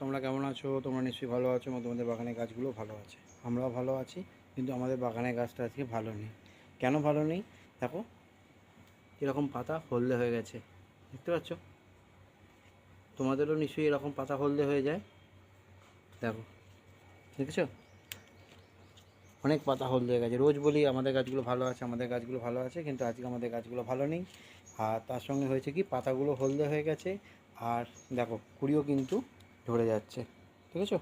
তোমরা কেমন আছো? তোমরা নিশ্চয়ই ভালো আছো এবং তোমাদের বাগানের গাছগুলো ভালো আছে। আমরাও ভালো আছি, কিন্তু আমাদের বাগানের গাছটা আজকে ভালো নেই। কেন ভালো নেই? দেখো, এরকম পাতা হলদে হয়ে গেছে। দেখতে পাচ্ছ? তোমাদেরও নিশ্চয়ই এরকম পাতা হলদে হয়ে যায়। দেখো, দেখেছ? অনেক পাতা হলদে হয়ে গেছে। রোজ বলি, আমাদের গাছগুলো ভালো আছে, আমাদের গাছগুলো ভালো আছে, কিন্তু আজকে আমাদের গাছগুলো ভালো নেই। আর তার সঙ্গে হয়েছে কি? পাতাগুলো হলদে হয়ে গেছে। আর দেখো, কুড়িও কিন্তু ঝরে যাচ্ছে, ঠিক আছে?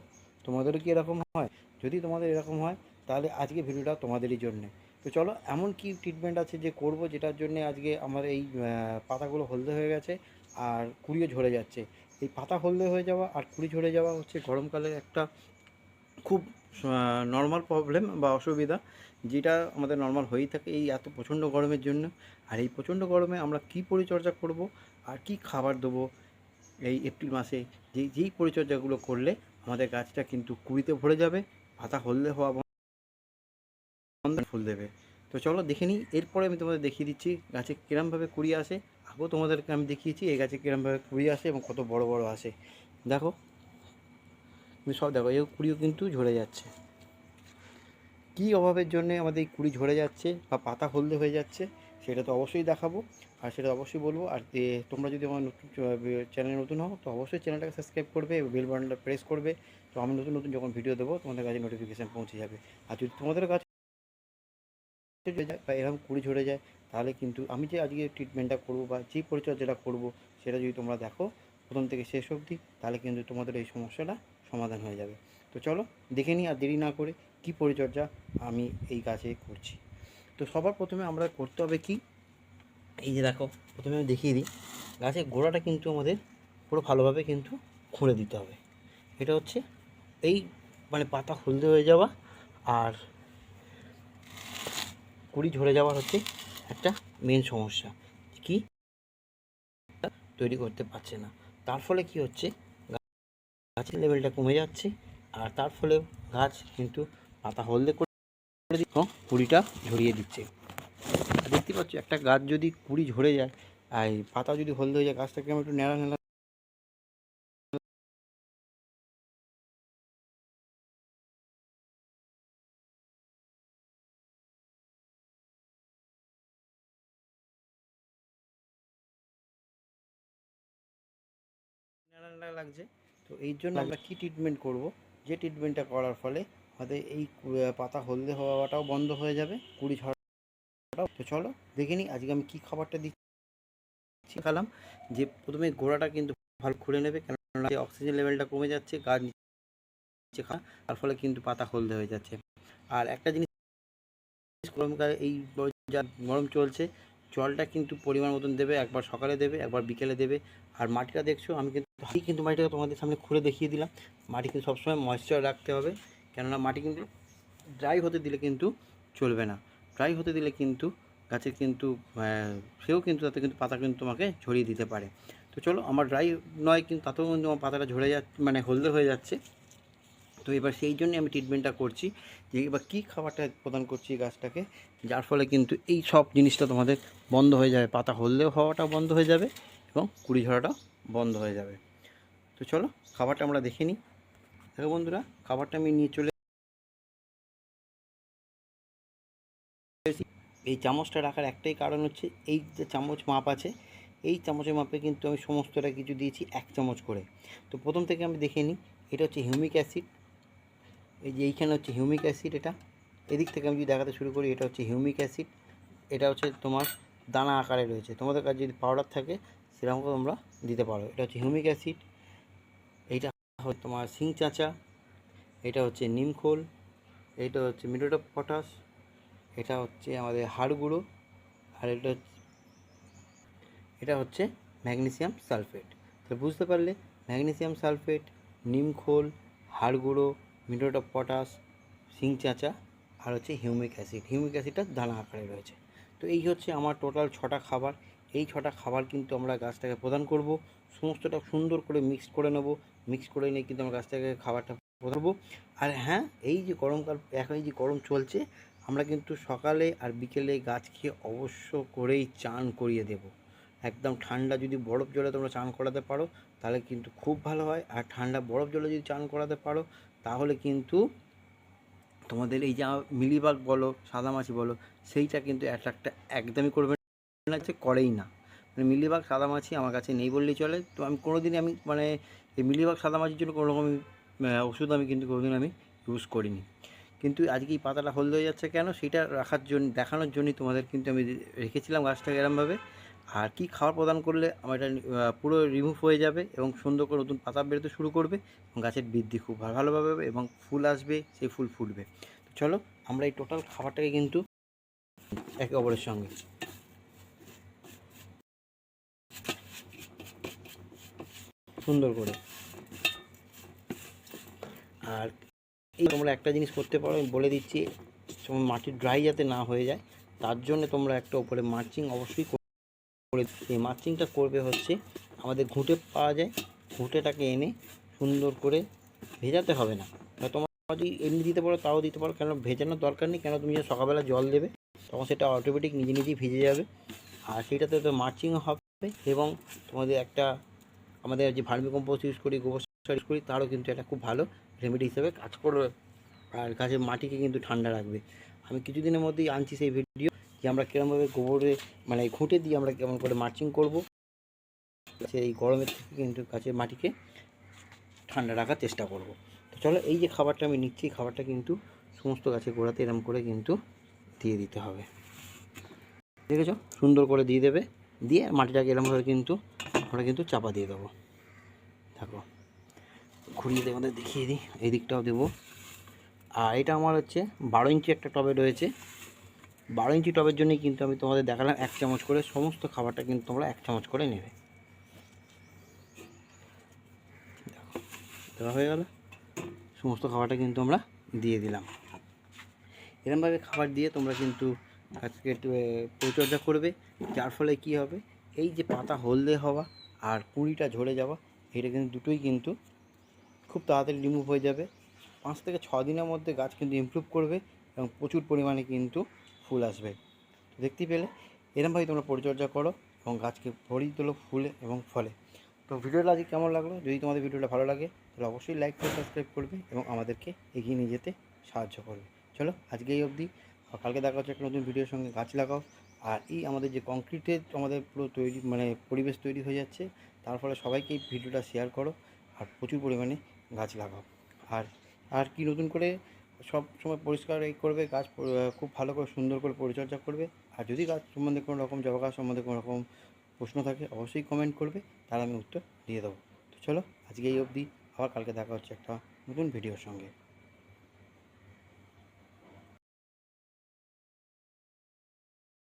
তোমাদেরও কি এরকম হয়? যদি তোমাদের এরকম হয়, তাহলে আজকে ভিডিওটা তোমাদেরই জন্যে। তো চলো, এমন কি ট্রিটমেন্ট আছে যে করব যেটার জন্য আজকে আমার এই পাতাগুলো হলদে হয়ে গেছে আর কুড়িও ঝরে যাচ্ছে। এই পাতা হলদে হয়ে যাওয়া আর কুড়ি ঝরে যাওয়া হচ্ছে গরমকালে একটা খুব নর্মাল প্রবলেম বা অসুবিধা, যেটা আমাদের নর্মাল হয়েই থাকে এই এত প্রচণ্ড গরমের জন্য। আর এই প্রচণ্ড গরমে আমরা কি পরিচর্যা করব আর কি খাবার দেবো এই এপ্রিল মাসে? যেই যেই পরিচর্যাগুলো করলে আমাদের গাছটা কিন্তু কুড়িতে ভরে যাবে, পাতা হলদে হওয়া বন্ধ ফুল দেবে। তো চলো দেখে নিই, এরপরে আমি তোমাদের দেখিয়ে দিচ্ছি গাছে কিরমভাবে কুড়ি আসে। আগেও তোমাদেরকে আমি দেখিয়েছি এই গাছে কিরমভাবে কুড়ি আসে এবং কত বড় বড় আসে। দেখো তুমি সব দেখো, এই কুড়িও কিন্তু ঝরে যাচ্ছে। কী অভাবের জন্য আমাদের এই কুড়ি ঝরে যাচ্ছে বা পাতা হলদে হয়ে যাচ্ছে? সেটা তো অবশ্যই দেখাবো। আর সেটা অবশ্যই বলব। আর তোমরা যদি আমার নতুন চ্যানেলে নতুন হও, তো অবশ্যই চ্যানেলটাকে সাবস্ক্রাইব করবে বেল বাটনটা প্রেস করবে। তো আমি নতুন নতুন যখন ভিডিও দেবো, তোমাদের কাছে নোটিফিকেশান পৌঁছে যাবে। আর যদি তোমাদের কাছে বা এরকম কুড়ি ঝরে যায়, তাহলে কিন্তু আমি যে আজকে ট্রিটমেন্টটা করব বা যে পরিচর্যাটা করব, সেটা যদি তোমরা দেখো প্রথম থেকে শেষ অবধি, তাহলে কিন্তু তোমাদের এই সমস্যাটা সমাধান হয়ে যাবে। তো চলো দেখে নিই আর দেরি না করে কি পরিচর্যা আমি এই গাছে করছি। তো সবার প্রথমে আমরা করতে হবে কি? এই যে দেখো, প্রথমে আমি দেখিয়ে দিই। গাছের গোড়াটা কিন্তু আমাদের পুরো ভালোভাবে কিন্তু খুঁড়ে দিতে হবে। এটা হচ্ছে এই মানে পাতা হলদে হয়ে যাওয়া আর কুড়ি ঝরে যাওয়ার হচ্ছে একটা মেন সমস্যা কি? তৈরি করতে পারছে না। তার ফলে কি হচ্ছে? গাছের লেভেলটা কমে যাচ্ছে আর তার ফলে গাছ কিন্তু পাতা হলদে দিচ্ছে কুড়িটা ঝরিয়ে দিচ্ছে। দেখতে পাচ্ছ, একটা গাছ যদি কুড়ি ঝরে যায়, আর পাতা যদি হলদে হয়ে যায়, গাছটাকে আমি একটু নেড়া নেড়া লাগছে। তো এই জন্য আমরা কী ট্রিটমেন্ট করব? যে ট্রিটমেন্টটা করার ফলে আমাদের এই পাতা হলদে হওয়াটাও বন্ধ হয়ে যাবে। কুড়ি ঝরাটাও তো চলো, দেখে নিই আজকে আমি কী খাবারটা দিচ্ছি। খালাম যে প্রথমে গোড়াটা কিন্তু ভালো খুঁড়ে নেবে, কেননা অক্সিজেন লেভেলটা কমে যাচ্ছে, গাছ নিচে খা, তার ফলে কিন্তু পাতা হলদে হয়ে যাচ্ছে। আর একটা জিনিস গরমকালে এই যা গরম চলছে, জলটা কিন্তু পরিমাণ মতন দেবে, একবার সকালে দেবে, একবার বিকেলে দেবে। আর মাটিটা দেখছ, আমি কিন্তু কিন্তু মাটিটা তোমাদের সামনে খুলে দেখিয়ে দিলাম। মাটি কিন্তু সবসময় ময়েশ্চার রাখতে হবে। কেননা মাটি কিন্তু ড্রাই হতে দিলে কিন্তু চলবে না। ড্রাই হতে দিলে কিন্তু গাছের কিন্তু সেও কিন্তু তাতে কিন্তু পাতা কিন্তু তোমাকে ঝরিয়ে দিতে পারে। তো চলো, আমার ড্রাই নয় কিন্তু তাতেও কিন্তু আমার পাতাটা ঝরে যাচ্ছে মানে হলদে হয়ে যাচ্ছে। তো এবার সেই জন্যই আমি ট্রিটমেন্টটা করছি যে এবার কী খাবারটা প্রদান করছি গাছটাকে, যার ফলে কিন্তু এই সব জিনিসটা তোমাদের বন্ধ হয়ে যাবে। পাতা হলদেও হওয়াটা বন্ধ হয়ে যাবে এবং কুড়ি ঝরাটা বন্ধ হয়ে যাবে। তো চলো, খাবারটা আমরা দেখে নিই। দেখো বন্ধুরা, খাবারটা আমি নিয়ে চলে এই চামচটা রাখার একটাই কারণ হচ্ছে, এই যে চামচ মাপ আছে, এই চামচের মাপে কিন্তু আমি সমস্তটা কিছু দিয়েছি এক চামচ করে। তো প্রথম থেকে আমি দেখে নিই, এটা হচ্ছে হিউমিক অ্যাসিড। এই যে এইখানে হচ্ছে হিউমিক অ্যাসিড এটা। এদিক থেকে আমি যদি দেখাতে শুরু করি, এটা হচ্ছে হিউমিক অ্যাসিড। এটা হচ্ছে তোমার দানা আকারে রয়েছে। তোমাদের কাছে যদি পাউডার থাকে, সেরকম তোমরা দিতে পারো। এটা হচ্ছে হিউমিক অ্যাসিড। তোমার সিং চাঁচা, এটা হচ্ছে নিমখোল এটা হচ্ছে মিডোট অফ পটাশ, এটা হচ্ছে আমাদের হাড় গুঁড়ো, আর এটা হচ্ছে এটা হচ্ছে ম্যাগনেসিয়াম সালফেট। তো বুঝতে পারলে ম্যাগনেসিয়াম সালফেট নিমখোল হাড় গুঁড়ো মিডোট অফ পটাশ সিং চাঁচা, আর হচ্ছে হিউমিক অ্যাসিড। হিউমিক অ্যাসিডটা দানা আকারে রয়েছে। তো এই হচ্ছে আমার টোটাল ছটা খাবার। এই ছটা খাবার কিন্তু আমরা গাছটাকে প্রদান করব। সমস্তটা সুন্দর করে মিক্স করে নেব। মিক্স করে নিয়ে কিন্তু আমরা গাছটাকে খাবারটা প্রদান করব আর হ্যাঁ এই যে গরমকাল এখন এই যে গরম চলছে, আমরা কিন্তু সকালে আর বিকেলে গাছকে অবশ্য করেই চান করিয়ে দেব। একদম ঠান্ডা যদি বরফ জলে তোমরা চান করাতে পারো, তাহলে কিন্তু খুব ভালো হয়। আর ঠান্ডা বরফ জলে যদি চান করাতে পারো, তাহলে কিন্তু তোমাদের এই যা মিলিবাগ বলো, সাদামাছি বলো, সেইটা কিন্তু অ্যাট্রাক্টটা একদমই করবে না। করেই না। মানে মিলিবাগ, সাদামাছি আমার কাছে নেই বললেই চলে। তো আমি কোনো দিনই আমি মানে এই মিলিবাগ সাদামাছির জন্য কোনো রকম ওষুধ আমি কিন্তু কোনোদিন আমি ইউজ করিনি। কিন্তু আজকে এই পাতাটা হলদে হয়ে যাচ্ছে কেন? সেটা রাখার জন্য, দেখানোর জন্যই তোমাদের কিন্তু আমি রেখেছিলাম গাছটাকে এরমভাবে। আর কি খাবার প্রদান করলে আমার এটা পুরো রিমুভ হয়ে যাবে এবং সুন্দর করে নতুন পাতা বেরোতে শুরু করবে এবং গাছের বৃদ্ধি খুব ভালো ভালোভাবে হবে এবং ফুল আসবে, সেই ফুল ফুটবে। তো চলো, আমরা এই টোটাল খাবারটাকে কিন্তু একে অপরের সঙ্গে সুন্দর করে। আর এই তোমরা একটা জিনিস করতে পারো, আমি বলে দিচ্ছি মাটি ড্রাই যাতে না হয়ে যায়, তার জন্য তোমরা একটা উপরে মার্চিং অবশ্যই করে এই মার্চিংটা করবে হচ্ছে আমাদের ঘুঁটে পাওয়া যায়, ঘুঁটেটাকে এনে সুন্দর করে ভেজাতে হবে না। তোমার যদি এমনি দিতে পারো, তাও দিতে পারো কেন ভেজানোর দরকার নেই কেন তুমি যখন সকালবেলা জল দেবে, তখন সেটা অটোমেটিক নিজে নিজেই ভিজে যাবে। আর সেটাতে তো মার্চিংও হবে এবং তোমাদের একটা আমাদের যে ভার্মি কম্পোস্ট ইউজ করি, গোবর সার ইউজ করি, তারও কিন্তু এটা খুব ভালো রেমেডি হিসেবে কাজ করবে। আর গাছের মাটিকে কিন্তু ঠান্ডা রাখবে। আমি কিছুদিনের মধ্যেই আনছি সেই ভিডিও যে আমরা কীরমভাবে গোবরে মানে ঘুঁটে দিয়ে আমরা কেমন করে মার্চিং করব। সেই গরমের থেকে কিন্তু গাছের মাটিকে ঠান্ডা রাখার চেষ্টা করব। তো চলো, এই যে খাবারটা আমি নিচ্ছি খাবারটা কিন্তু সমস্ত গাছের গোড়াতে এরম করে কিন্তু দিয়ে দিতে হবে। দেখেছ? সুন্দর করে দিয়ে দেবে। দিয়ে মাটিটাকে এরমভাবে কিন্তু আমরা কিন্তু চাপা দিয়ে দেবো। দেখো, ঘুরিয়ে দিয়ে আমাদের দেখিয়ে দিই, এই দিকটাও দেবো। আর এটা আমার হচ্ছে বারো ইঞ্চি একটা টবে রয়েছে। বারো ইঞ্চি টবের জন্যই কিন্তু আমি তোমাদের দেখালাম এক চামচ করে সমস্ত খাবারটা কিন্তু তোমরা এক চামচ করে নেবে। দেখো হয়ে গেল। সমস্ত খাবারটা কিন্তু আমরা দিয়ে দিলাম। এরমভাবে খাবার দিয়ে তোমরা কিন্তু আজকে একটু পরিচর্যা করবে। যার ফলে কি হবে? এই যে পাতা হলদে হওয়া আর কুঁড়িটা ঝরে যাওয়া, এটা কিন্তু দুটোই কিন্তু খুব তাড়াতাড়ি রিমুভ হয়ে যাবে। পাঁচ থেকে ছ দিনের মধ্যে গাছ কিন্তু ইমপ্রুভ করবে এবং প্রচুর পরিমাণে কিন্তু ফুল আসবে। তো দেখতেই পেলে? এরমভাবে তোমরা পরিচর্যা করো এবং গাছকে ভরিয়ে তোলো ফুলে এবং ফলে। তো ভিডিওটা আজকে কেমন লাগল? যদি তোমাদের ভিডিওটা ভালো লাগে, তাহলে অবশ্যই লাইক করে সাবস্ক্রাইব করবে এবং আমাদেরকে এগিয়ে নিয়ে যেতে সাহায্য করবে। চলো, আজকে এই অবধি। কালকে দেখা হচ্ছে একটা নতুন ভিডিওর সঙ্গে। গাছ লাগাও। আর এই আমাদের যে কংক্রিটের আমাদের পুরো তৈরি মানে পরিবেশ তৈরি হয়ে যাচ্ছে, তার ফলে সবাইকে এই ভিডিওটা শেয়ার করো আর প্রচুর পরিমাণে গাছ লাগাও। আর আর কি নতুন করে সব সময় পরিষ্কার এই করবে, গাছ খুব ভালো করে সুন্দর করে পরিচর্যা করবে। আর যদি গাছ সম্বন্ধে কোনো রকম জবা গাছ সম্বন্ধে কোনো রকম প্রশ্ন থাকে, অবশ্যই কমেন্ট করবে, তার আমি উত্তর দিয়ে দেবো। তো চলো, আজকে এই অবধি, আবার কালকে দেখা হচ্ছে একটা নতুন ভিডিওর সঙ্গে।